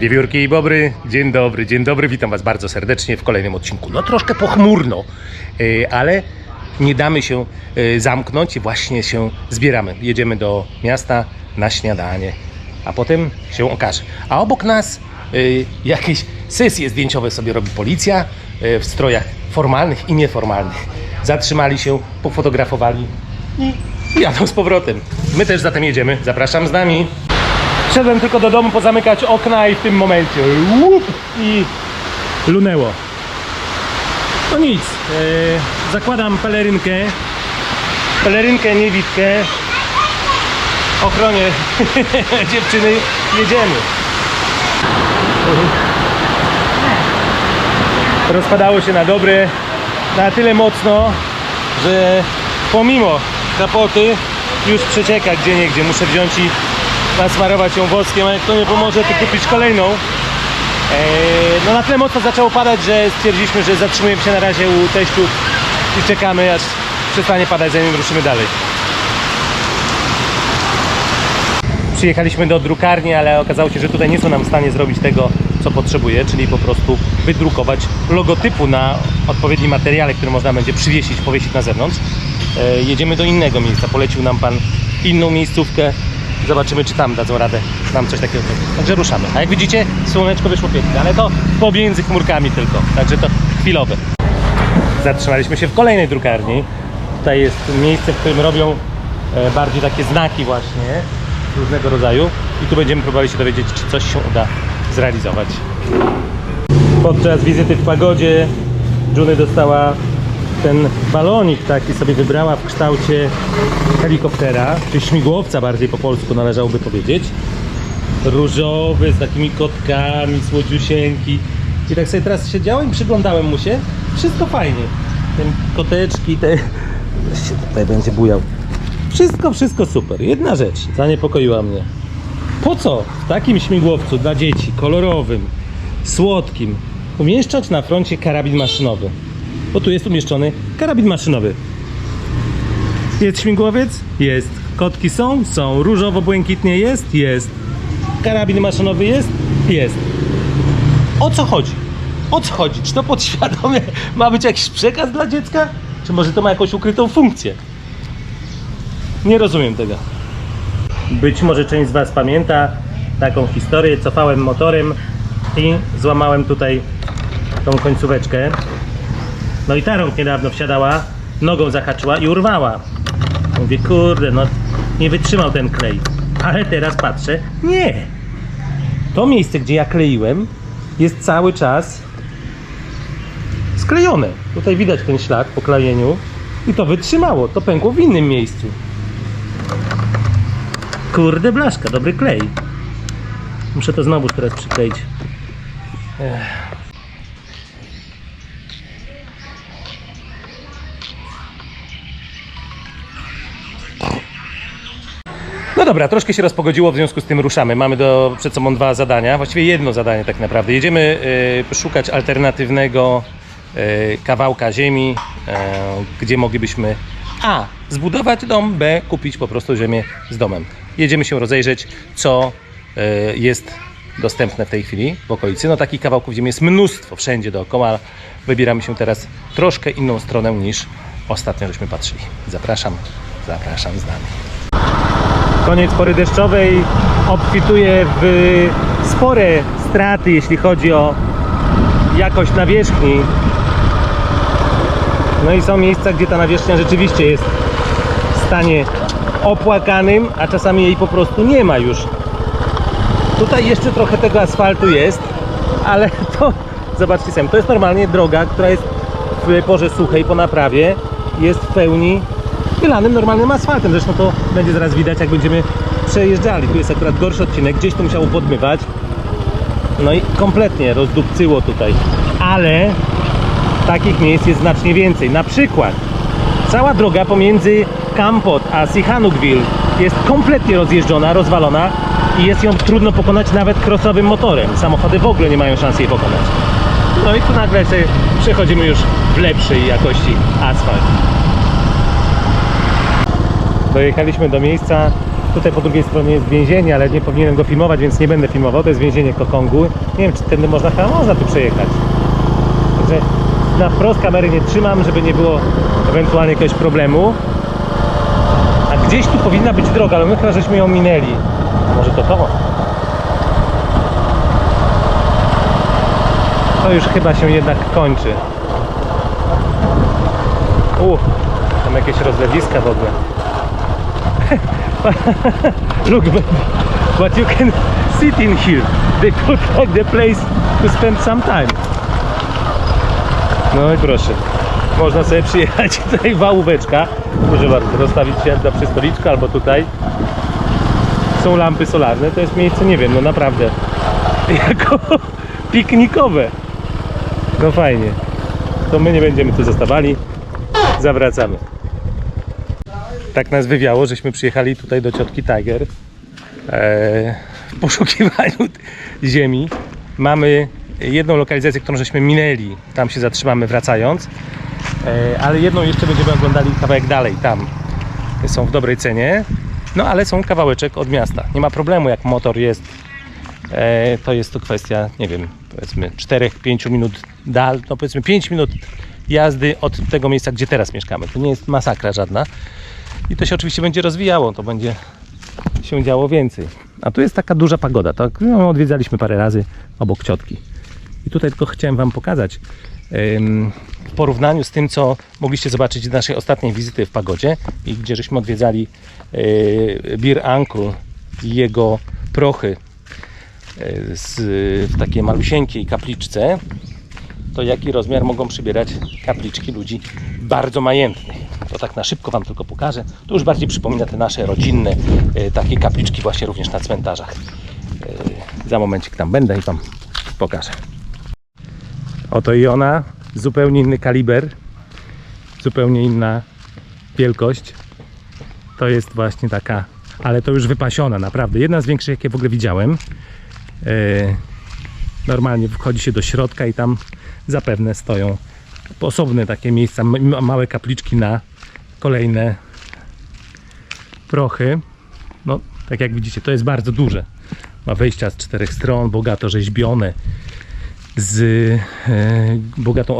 Wiewiórki i Bobry, dzień dobry, dzień dobry, witam Was bardzo serdecznie w kolejnym odcinku. No troszkę pochmurno, yy, ale nie damy się yy, zamknąć i właśnie się zbieramy. Jedziemy do miasta na śniadanie, a potem się okaże. A obok nas yy, jakieś sesje zdjęciowe sobie robi policja w strojach formalnych i nieformalnych. Zatrzymali się, pofotografowali i jadą z powrotem. My też zatem jedziemy, zapraszam z nami. Szedłem tylko do domu pozamykać okna i w tym momencie łup, i lunęło. No nic, e, zakładam pelerynkę, pelerynkę, niewidkę, ochronie dziewczyny, jedziemy. Rozpadało się na dobre, na tyle mocno, że pomimo kapoty już przecieka gdzie niegdzie. Muszę wziąć i nasmarować ją woskiem, a jak to nie pomoże, to kupić kolejną. Eee, no na tyle mocno zaczęło padać, że stwierdziliśmy, że zatrzymujemy się na razie u teściów i czekamy aż przestanie padać, zanim ruszymy dalej. Przyjechaliśmy do drukarni, ale okazało się, że tutaj nie są nam w stanie zrobić tego, co potrzebuje, czyli po prostu wydrukować logotypu na odpowiednim materiale, który można będzie przywiesić, powiesić na zewnątrz. E, jedziemy do innego miejsca. Polecił nam pan inną miejscówkę. Zobaczymy, czy tam dadzą radę nam coś takiego. Także ruszamy. A jak widzicie, słoneczko wyszło piękne, ale to pomiędzy chmurkami tylko. Także to chwilowe. Zatrzymaliśmy się w kolejnej drukarni. Tutaj jest miejsce, w którym robią e, bardziej takie znaki właśnie różnego rodzaju. I tu będziemy próbowali się dowiedzieć, czy coś się uda zrealizować. Podczas wizyty w pagodzie Juny dostała ten balonik taki sobie wybrała w kształcie helikoptera, czy śmigłowca bardziej po polsku należałoby powiedzieć. Różowy, z takimi kotkami, słodziusieńki. I tak sobie teraz siedziałem i przyglądałem mu się. Wszystko fajnie. Ten koteczki, te... się tutaj będzie bujał. Wszystko, wszystko super. Jedna rzecz zaniepokoiła mnie. Po co w takim śmigłowcu dla dzieci, kolorowym, słodkim, umieszczać na froncie karabin maszynowy? Bo tu jest umieszczony karabin maszynowy. Jest śmigłowiec? Jest. Kotki są? Są. Różowo-błękitnie jest? Jest. Karabin maszynowy jest? Jest. O co chodzi? O co chodzi? Czy to podświadomie ma być jakiś przekaz dla dziecka? Czy może to ma jakąś ukrytą funkcję? Nie rozumiem tego. Być może część z Was pamięta taką historię. Cofałem motorem i złamałem tutaj tą końcóweczkę. No i ta rąk niedawno wsiadała, nogą zahaczyła i urwała. Mówię, kurde, no nie wytrzymał ten klej. Ale teraz patrzę, nie. To miejsce, gdzie ja kleiłem, jest cały czas sklejone. Tutaj widać ten ślad po klejeniu i to wytrzymało. To pękło w innym miejscu. Kurde blaszka, dobry klej. Muszę to znowu teraz przykleić. Ech. Dobra, troszkę się rozpogodziło, w związku z tym ruszamy. Mamy do, przed sobą dwa zadania, właściwie jedno zadanie tak naprawdę. Jedziemy y, szukać alternatywnego y, kawałka ziemi, y, gdzie moglibyśmy A. zbudować dom, B. kupić po prostu ziemię z domem. Jedziemy się rozejrzeć, co y, jest dostępne w tej chwili w okolicy. No takich kawałków ziemi jest mnóstwo wszędzie dookoła. Wybieramy się teraz troszkę inną stronę niż ostatnio żeśmy patrzyli. Zapraszam, zapraszam z nami. Koniec pory deszczowej obfituje w spore straty, jeśli chodzi o jakość nawierzchni. No i są miejsca, gdzie ta nawierzchnia rzeczywiście jest w stanie opłakanym, a czasami jej po prostu nie ma już. Tutaj jeszcze trochę tego asfaltu jest, ale to zobaczcie sami, to jest normalnie droga, która jest w porze suchej po naprawie, jest w pełni wylanym normalnym asfaltem. Zresztą to będzie zaraz widać, jak będziemy przejeżdżali. Tu jest akurat gorszy odcinek, gdzieś to musiało podmywać. No i kompletnie rozdupcyło tutaj. Ale takich miejsc jest znacznie więcej. Na przykład cała droga pomiędzy Kampot a Sihanoukville jest kompletnie rozjeżdżona, rozwalona i jest ją trudno pokonać nawet crossowym motorem. Samochody w ogóle nie mają szans jej pokonać. No i tu nagle przechodzimy już w lepszej jakości asfalt. Dojechaliśmy do miejsca, Tutaj po drugiej stronie jest więzienie, ale nie powinienem go filmować, więc nie będę filmował. To jest więzienie Kokongu. Nie wiem, czy tędy można, chyba można tu przejechać. Także na wprost kamery nie trzymam, żeby nie było ewentualnie jakiegoś problemu. A gdzieś tu powinna być droga, ale my chyba żeśmy ją minęli. Może to to? To już chyba się jednak kończy. U, tam jakieś rozlewiska w ogóle. Look, but, but you can sit in here. They put like the place to spend some time. No i proszę. Można sobie przyjechać tutaj wałóweczka. Proszę bardzo, rozstawić się na przy stoliczku albo tutaj. Są lampy solarne, to jest miejsce, nie wiem, no naprawdę jako piknikowe. No fajnie. To my nie będziemy tu zostawali. Zawracamy. Tak nas wywiało, żeśmy przyjechali tutaj do ciotki Tiger e, w poszukiwaniu ziemi. Mamy jedną lokalizację, którą żeśmy minęli. Tam się zatrzymamy wracając. E, ale jedną jeszcze będziemy oglądali kawałek dalej. Tam są w dobrej cenie. No ale są kawałeczek od miasta. Nie ma problemu, jak motor jest e, to jest to kwestia, nie wiem, powiedzmy 4-5 minut dal, no powiedzmy 5 minut jazdy od tego miejsca, gdzie teraz mieszkamy. To nie jest masakra żadna. I to się oczywiście będzie rozwijało, to będzie się działo więcej. A tu jest taka duża pagoda, tak? No, odwiedzaliśmy parę razy obok ciotki. I tutaj tylko chciałem Wam pokazać w porównaniu z tym, co mogliście zobaczyć z naszej ostatniej wizyty w pagodzie i gdzie żeśmy odwiedzali e, Bir Uncle i jego prochy e, z, w takiej malusieńkiej kapliczce, to jaki rozmiar mogą przybierać kapliczki ludzi bardzo majętnych. To tak na szybko Wam tylko pokażę. To już bardziej przypomina te nasze rodzinne e, takie kapliczki właśnie również na cmentarzach. E, Za momencik tam będę i Wam pokażę. Oto i ona, zupełnie inny kaliber, zupełnie inna wielkość. To jest właśnie taka, ale to już wypasiona, naprawdę. Jedna z większych, jakie w ogóle widziałem. E, normalnie wchodzi się do środka i tam zapewne stoją osobne takie miejsca, małe kapliczki na kolejne prochy. No, tak jak widzicie, to jest bardzo duże. Ma wejścia z czterech stron, bogato rzeźbione, z e, bogatą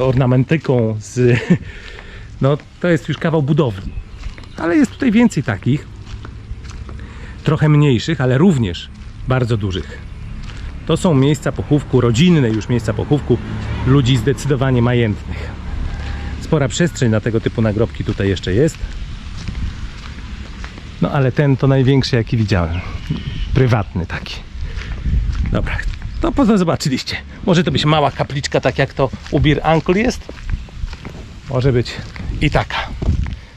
ornamentyką, z, no to jest już kawał budowli. Ale jest tutaj więcej takich, trochę mniejszych, ale również bardzo dużych. To są miejsca pochówku, rodzinne już miejsca pochówku ludzi zdecydowanie majętnych. Spora przestrzeń na tego typu nagrobki tutaj jeszcze jest. No ale ten to największy jaki widziałem. Prywatny taki. Dobra, to poza zobaczyliście. Może to być mała kapliczka, tak jak to u Bir Uncle jest. Może być i taka.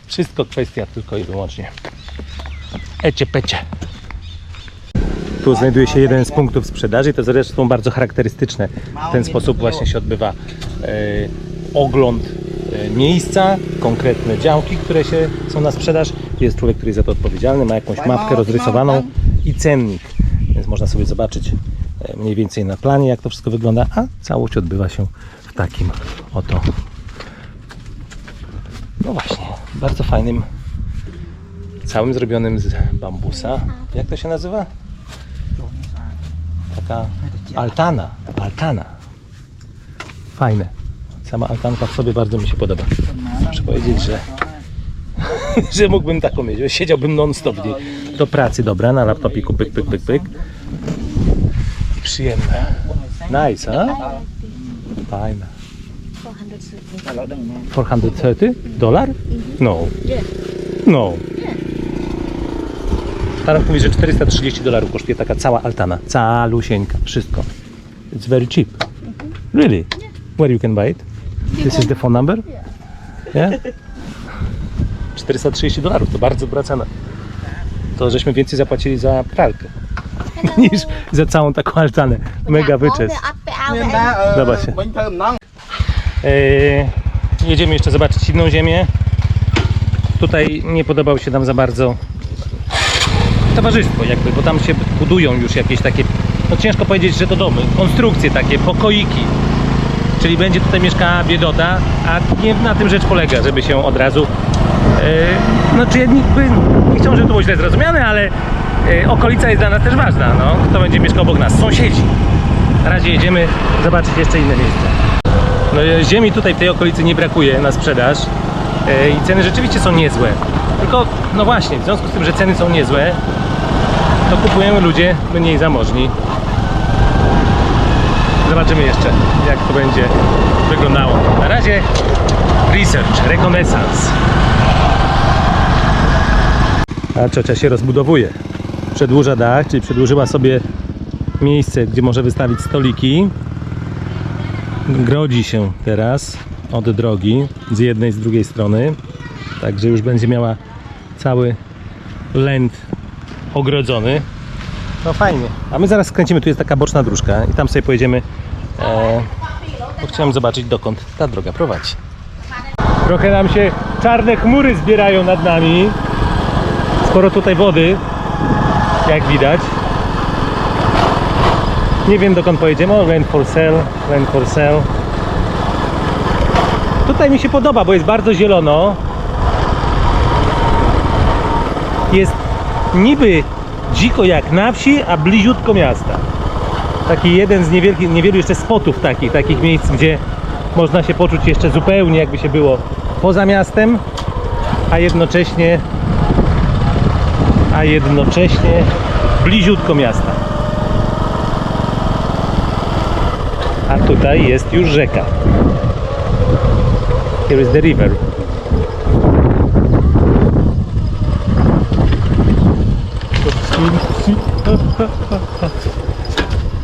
Wszystko kwestia tylko i wyłącznie ecie pecie. Tu znajduje się jeden z punktów sprzedaży to zresztą bardzo charakterystyczne. W ten sposób właśnie się odbywa e, ogląd e, miejsca, konkretne działki, które się są na sprzedaż. Jest człowiek, który jest za to odpowiedzialny, ma jakąś mapkę rozrysowaną i cennik. Więc można sobie zobaczyć e, mniej więcej na planie, jak to wszystko wygląda, a całość odbywa się w takim oto no właśnie, bardzo fajnym całym zrobionym z bambusa. Jak to się nazywa? Taka altana. Altana. Fajne. Sama altanka w sobie bardzo mi się podoba. Muszę powiedzieć, że, że mógłbym taką mieć. Siedziałbym non-stop. Do pracy dobra, na laptopiku pyk, pyk, pyk, pyk. I przyjemne. Nice, a? Fajne. 430 dolar? No. No staram mówić, że 430 dolarów kosztuje taka cała altana. Calusieńka, wszystko. It's very cheap. Really? Where you can buy it? This is the phone number? Yeah? 430 dolarów, to bardzo dobra cena. To żeśmy więcej zapłacili za pralkę niż za całą taką altanę. Mega wyczes. Dobra się. Yy, jedziemy jeszcze zobaczyć inną ziemię. Tutaj nie podobał się nam za bardzo towarzystwo jakby, bo tam się budują już jakieś takie, no ciężko powiedzieć, że to domy, konstrukcje takie, pokoiki. Czyli będzie tutaj mieszkała biedota, a nie na tym rzecz polega, żeby się od razu Yy, znaczy jakby chciałbym, żeby to było źle zrozumiane, ale e, okolica jest dla nas też ważna. No. Kto będzie mieszkał obok nas? Sąsiedzi. Na razie jedziemy zobaczyć jeszcze inne miejsca. No, e, ziemi tutaj w tej okolicy nie brakuje na sprzedaż i ceny rzeczywiście są niezłe. Tylko, no właśnie, w związku z tym, że ceny są niezłe, to kupują ludzie mniej zamożni. Zobaczymy jeszcze, jak to będzie wyglądało. Na razie research, rekonesans. A ciocia się rozbudowuje. Przedłuża dach, czyli przedłużyła sobie miejsce, gdzie może wystawić stoliki. Grodzi się teraz od drogi z jednej, z drugiej strony. Także już będzie miała cały lęd ogrodzony. No fajnie. A my zaraz skręcimy, tu jest taka boczna dróżka i tam sobie pojedziemy. E, bo chciałem zobaczyć dokąd ta droga prowadzi. Trochę nam się czarne chmury zbierają nad nami. Sporo tutaj wody, jak widać. Nie wiem dokąd pojedziemy. O, land for sale, land for sale. Tutaj mi się podoba, bo jest bardzo zielono. Jest niby dziko jak na wsi, a bliziutko miasta. Taki jeden z niewielkich, niewielu jeszcze spotów takich, takich miejsc, gdzie można się poczuć jeszcze zupełnie jakby się było poza miastem, a jednocześnie a jednocześnie bliziutko miasta. A tutaj jest już rzeka. Here is the river.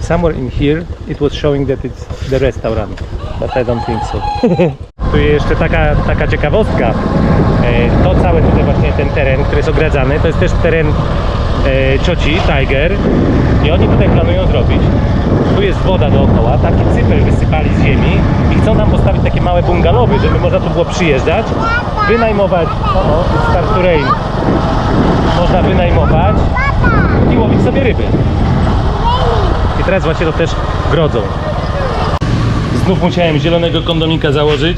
Somewhere in here it was showing that it's the restaurant, but I don't think so. tu jest jeszcze taka, taka ciekawostka. E, To cały tutaj właśnie ten teren, który jest ogradzany, to jest też teren e, cioci Tiger i oni tutaj planują zrobić. Tu jest woda dookoła, taki cypel wysypali z ziemi i chcą tam postawić takie małe bungalowy, żeby można tu było przyjeżdżać, wynajmować, o, o, start to rain. można wynajmować i łowić sobie ryby. I teraz właśnie to też grodzą. Znów musiałem zielonego kondomika założyć,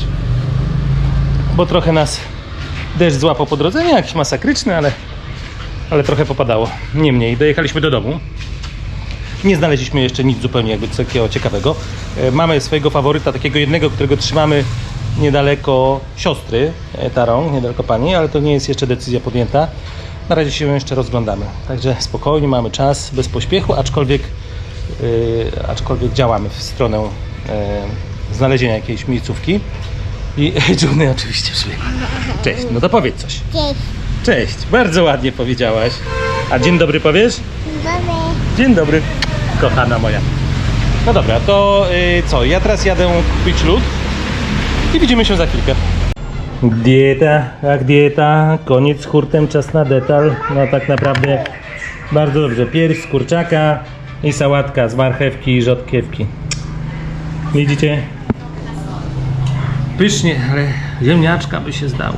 bo trochę nas deszcz złapał po drodze. Nie jakiś masakryczny, ale, ale trochę popadało. Niemniej, dojechaliśmy do domu. Nie znaleźliśmy jeszcze nic zupełnie jakby takiego ciekawego. E, Mamy swojego faworyta, takiego jednego, którego trzymamy niedaleko siostry e, Tarą, niedaleko pani, ale to nie jest jeszcze decyzja podjęta. Na razie się jeszcze rozglądamy. Także spokojnie, mamy czas, bez pośpiechu, aczkolwiek, e, aczkolwiek działamy w stronę e, znalezienia jakiejś miejscówki. I Juny oczywiście przybiegł. Cześć, no to powiedz coś. Cześć. Cześć, bardzo ładnie powiedziałaś. A dzień dobry powiesz? Dobry. Dzień dobry, kochana moja. No dobra, to y, co? Ja teraz jadę kupić lód i widzimy się za chwilkę. Dieta, jak dieta, koniec z hurtem, czas na detal. No tak naprawdę bardzo dobrze. Pierś z kurczaka i sałatka z marchewki i rzodkiewki. Widzicie? Pysznie, ale ziemniaczka by się zdało.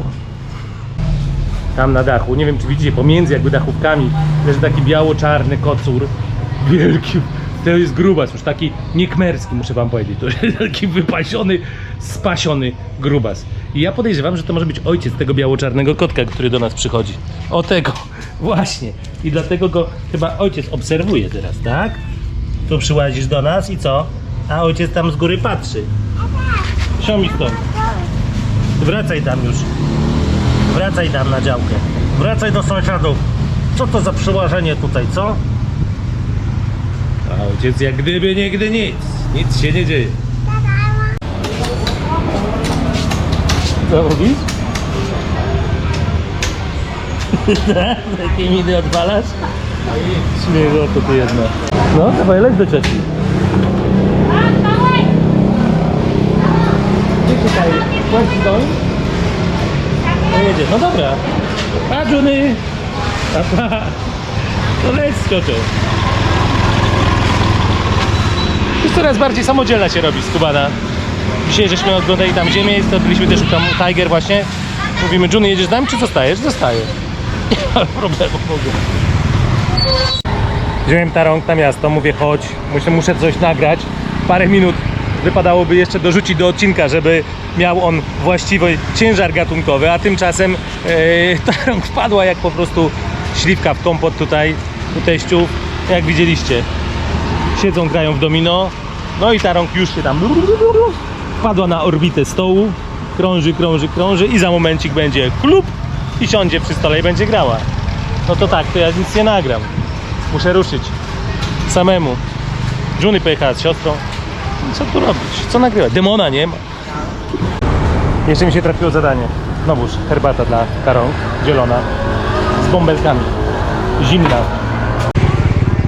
Tam na dachu, nie wiem czy widzicie, pomiędzy jakby dachówkami leży taki biało-czarny kocur. Wielki. To jest grubas, już taki niekmerski, muszę wam powiedzieć. To jest taki wypasiony, spasiony grubas. I ja podejrzewam, że to może być ojciec tego biało-czarnego kotka, który do nas przychodzi. O tego, właśnie. I dlatego go chyba ojciec obserwuje teraz, tak? Tu przyłazisz do nas i co? A ojciec tam z góry patrzy. Siomi stąd. Wracaj tam już. Wracaj tam na działkę. Wracaj do sąsiadów. Co to za przyłożenie tutaj, co? A ojciec jak gdyby nigdy nic. Nic się nie dzieje. Co mówisz? Jakie miny odwalasz? Śmiego to ty jedna. No, dawaj, leć do cioci. Gdzie tutaj? Going? No jedzie, no dobra. A Johnny! To leć z ciocią. Już coraz bardziej samodzielna się robi skubana. Dzisiaj żeśmy oglądali tam ziemię, byliśmy też tam Tiger właśnie. Mówimy, Johnny jedziesz z nami czy zostajesz? Zostaję. Nie ma problemu w ogóle. Wziąłem tarąg na miasto, mówię chodź, muszę, muszę coś nagrać. Parę minut wypadałoby jeszcze dorzucić do odcinka, żeby miał on właściwy ciężar gatunkowy, a tymczasem e, tarąg wpadła jak po prostu śliwka w kompot tutaj u teściów. Jak widzieliście, siedzą, grają w domino. No i ta rąk już się tam wpadła na orbitę stołu. Krąży, krąży, krąży i za momencik będzie klub i siądzie przy stole i będzie grała. No to tak, to ja nic nie nagram. Muszę ruszyć samemu. Juny pojechała z siostrą. Co tu robić? Co nagrywać? Demona nie ma. Jeszcze mi się trafiło zadanie. Znowuż herbata dla karąg, zielona, z bąbelkami. Zimna.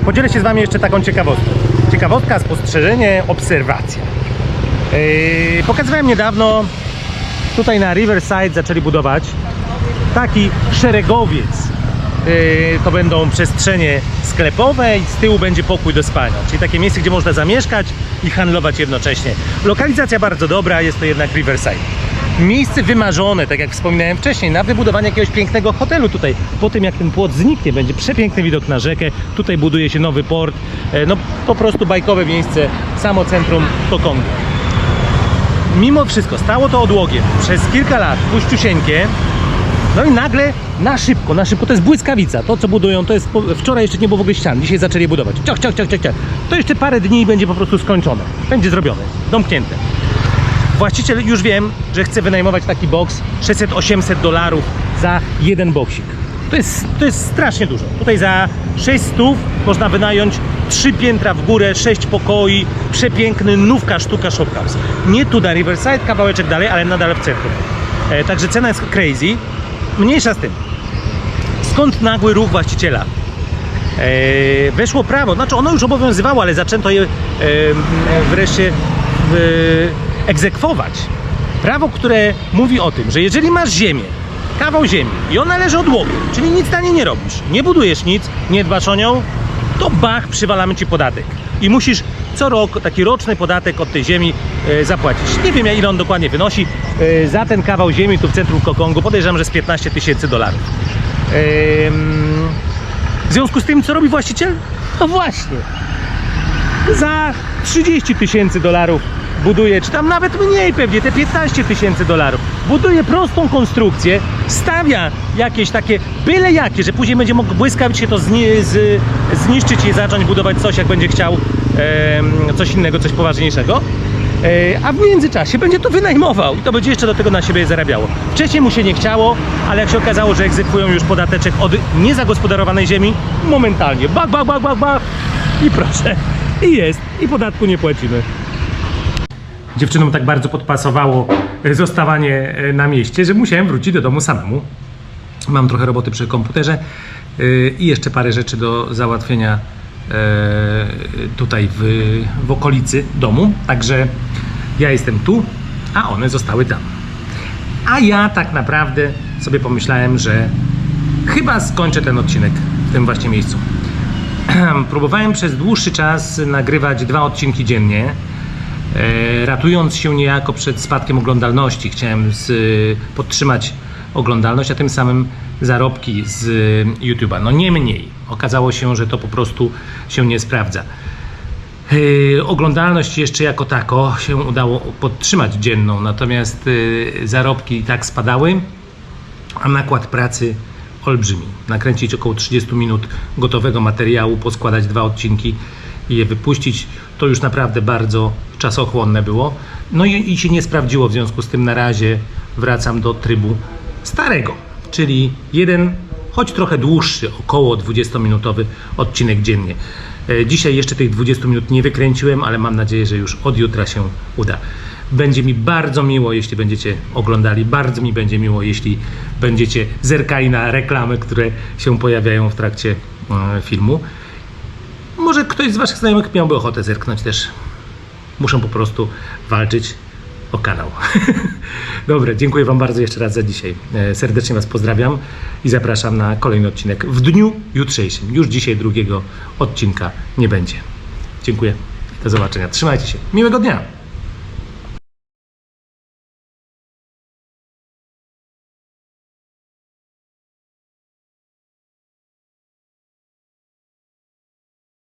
Podzielę się z Wami jeszcze taką ciekawostką. Ciekawostka, spostrzeżenie, obserwacja. Yy, pokazywałem niedawno, tutaj na Riverside zaczęli budować taki szeregowiec. Yy, to będą przestrzenie sklepowe i z tyłu będzie pokój do spania. Czyli takie miejsce, gdzie można zamieszkać i handlować jednocześnie. Lokalizacja bardzo dobra, jest to jednak Riverside. Miejsce wymarzone, tak jak wspominałem wcześniej, na wybudowanie jakiegoś pięknego hotelu tutaj. Po tym jak ten płot zniknie, będzie przepiękny widok na rzekę. Tutaj buduje się nowy port. E, No po prostu bajkowe miejsce, samo centrum Kokongu. Mimo wszystko stało to odłogiem przez kilka lat, puściusieńkie. No i nagle na szybko, na szybko, to jest błyskawica. To co budują, to jest, wczoraj jeszcze nie było w ogóle ścian, dzisiaj zaczęli budować. Ciach, ciach, ciach, ciach, ciach. To jeszcze parę dni i będzie po prostu skończone. Będzie zrobione, domknięte. Właściciel już wiem, że chce wynajmować taki boks 600-800 dolarów za jeden boksik. To jest, to jest strasznie dużo. Tutaj za 600 można wynająć 3 piętra w górę, 6 pokoi, przepiękny nówka sztuka shophouse. Nie tu na Riverside, kawałeczek dalej, ale nadal w centrum. E, także cena jest crazy. Mniejsza z tym. Skąd nagły ruch właściciela? E, weszło prawo, znaczy ono już obowiązywało, ale zaczęto je e, wreszcie e, egzekwować. Prawo, które mówi o tym, że jeżeli masz ziemię, kawał ziemi i ona leży odłogiem, czyli nic na niej nie robisz, nie budujesz nic, nie dbasz o nią, to bach, przywalamy ci podatek. I musisz co rok taki roczny podatek od tej ziemi e, zapłacić. Nie wiem ile on dokładnie wynosi. E, za ten kawał ziemi tu w centrum Kokongu podejrzewam, że z 15 tysięcy dolarów. W związku z tym, co robi właściciel? No właśnie. Za 30 tysięcy dolarów buduje, czy tam nawet mniej pewnie, te 15 tysięcy dolarów. Buduje prostą konstrukcję, stawia jakieś takie, byle jakie, że później będzie mógł błyskawicznie to zni z, zniszczyć i zacząć budować coś, jak będzie chciał em, coś innego, coś poważniejszego. E, a w międzyczasie będzie to wynajmował i to będzie jeszcze do tego na siebie zarabiało. Wcześniej mu się nie chciało, ale jak się okazało, że egzekwują już podateczek od niezagospodarowanej ziemi, momentalnie bach, bach, bach, bach, bach i proszę, i jest, i podatku nie płacimy. Dziewczynom tak bardzo podpasowało e, zostawanie e, na mieście, że musiałem wrócić do domu samemu. Mam trochę roboty przy komputerze yy, i jeszcze parę rzeczy do załatwienia tutaj w, w okolicy domu. Także ja jestem tu, a one zostały tam. A ja tak naprawdę sobie pomyślałem, że chyba skończę ten odcinek w tym właśnie miejscu. Próbowałem przez dłuższy czas nagrywać dwa odcinki dziennie, e, ratując się niejako przed spadkiem oglądalności. Chciałem z, podtrzymać oglądalność, a tym samym zarobki z YouTube'a. No niemniej, okazało się, że to po prostu się nie sprawdza. Yy, oglądalność jeszcze jako tako się udało podtrzymać dzienną, natomiast yy, zarobki i tak spadały, a nakład pracy olbrzymi. Nakręcić około 30 minut gotowego materiału, poskładać dwa odcinki i je wypuścić, to już naprawdę bardzo czasochłonne było. No i, i się nie sprawdziło, w związku z tym na razie wracam do trybu starego, czyli jeden, choć trochę dłuższy, około 20-minutowy odcinek dziennie. E, Dzisiaj jeszcze tych 20 minut nie wykręciłem, ale mam nadzieję, że już od jutra się uda. Będzie mi bardzo miło, jeśli będziecie oglądali, bardzo mi będzie miło, jeśli będziecie zerkali na reklamy, które się pojawiają w trakcie e, filmu. Może ktoś z Waszych znajomych miałby ochotę zerknąć też. Muszę po prostu walczyć o kanał. Dobra, dziękuję Wam bardzo jeszcze raz za dzisiaj. E, Serdecznie Was pozdrawiam i zapraszam na kolejny odcinek w dniu jutrzejszym. Już dzisiaj drugiego odcinka nie będzie. Dziękuję. Do zobaczenia. Trzymajcie się. Miłego dnia.